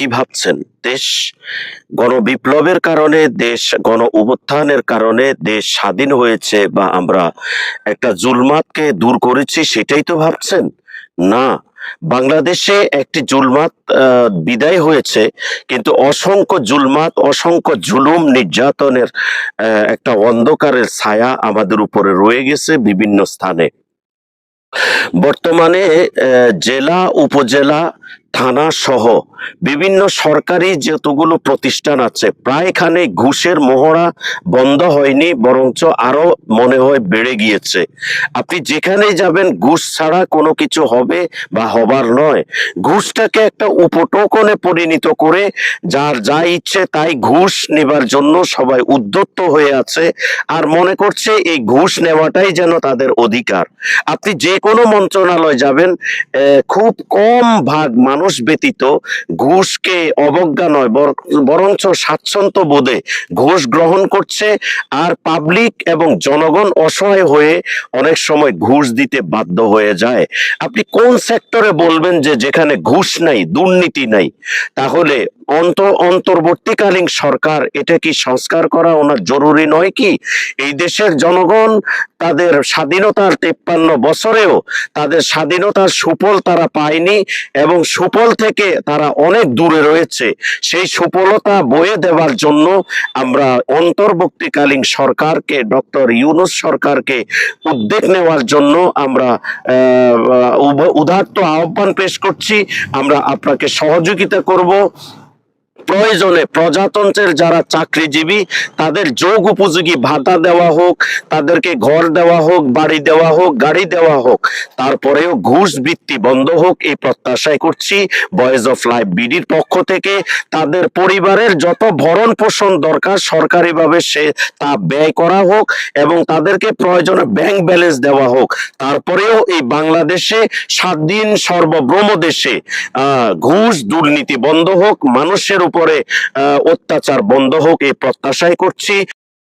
কি ভাবছেন? দেশ গণবিপ্লবের কারণে, দেশ গণ উত্থানের কারণে, দেশ স্বাধীন হয়েছে বা আমরা একটা জুলমাতকে দূর করেছি সেটাই তো ভাবছেন? না, বাংলাদেশে একটি জুলমাত বিদায় হয়েছে, কিন্তু অসংখ্য জুলমাত, অসংখ্য জুলুম নির্যাতনের একটা অন্ধকারের ছায়া আমাদের উপরে রয়ে গেছে বিভিন্ন স্থানে। বর্তমানে জেলা, উপজেলা, থানা সহ বিভিন্ন সরকারি যতগুলো প্রতিষ্ঠান আছে প্রায় প্রায়খানে ঘুষের মহড়া বন্ধ হয়নি, বরঞ্চ আরও মনে হয় বেড়ে গিয়েছে। আপনি যেখানেই যাবেন, ঘুষ ছাড়া কোনো কিছু হবে বা হবার নয়। ঘুষটাকে একটা উপটোকনে পরিণত করে যার যা ইচ্ছে তাই ঘুষ নেবার জন্য সবাই উদ্যত্ত হয়ে আছে আর মনে করছে এই ঘুষ নেওয়াটাই যেন তাদের অধিকার। আপনি যে কোনো মন্ত্রণালয় যাবেন খুব কম ভাগ মানুষ ব্যতীত ঘুষকে অবজ্ঞা নয়, বর- বরঞ্চ স্বাচ্ছন্দ্য বোধে ঘুষ গ্রহণ করছে আর পাবলিক এবং জনগণ অসহায় হয়ে অনেক সময় ঘুষ দিতে বাধ্য হয়ে যায়। আপনি কোন সেক্টরে বলবেন যে যেখানে ঘুষ নাই, দুর্নীতি নাই? তাহলে অন্ত, অন্তর্বর্তীকালীন সরকার এটা কি সংস্কার করা ওনার জরুরি নয় কি? এই দেশের জনগণ তাদের স্বাধীনতার তেপ্পান্ন বছরেও তাদের স্বাধীনতার সুফল তারা পায়নি এবং সুফল থেকে তারা অনেক দূরে রয়েছে। সেই সুফলতা বয়ে দেওয়ার জন্য আমরা অন্তর্বর্তীকালীন সরকারকে, ডক্টর ইউনুস সরকারকে উদ্যোগ নেওয়ার জন্য আমরা উদাত্ত আহ্বান পেশ করছি। আমরা আপনাকে সহযোগিতা করব। প্রয়োজনে প্রজাতন্ত্রের যারা চাকরিজীবী, তাদের যোগ উপযোগী ভাতা দেওয়া হোক, তাদেরকে ঘর দেওয়া হোক, বাড়ি দেওয়া হোক, গাড়ি দেওয়া হোক, তারপরেও ঘুষ বৃত্তি বন্ধ হোক, এই প্রত্যাশায় করছি বয়েজ অফ লাইফ বিডির পক্ষ থেকে। তাদের পরিবারের যত ভরণ পোষণ দরকার সরকারিভাবে সে তা ব্যয় করা হোক এবং তাদেরকে প্রয়োজনে ব্যাংক ব্যালেন্স দেওয়া হোক। তারপরেও এই বাংলাদেশে স্বাধীন সর্বভৌম দেশে ঘুষ দুর্নীতি বন্ধ হোক, মানুষের উপরে আহ, অত্যাচার বন্ধ হোক এই প্রত্যাশাই করছি।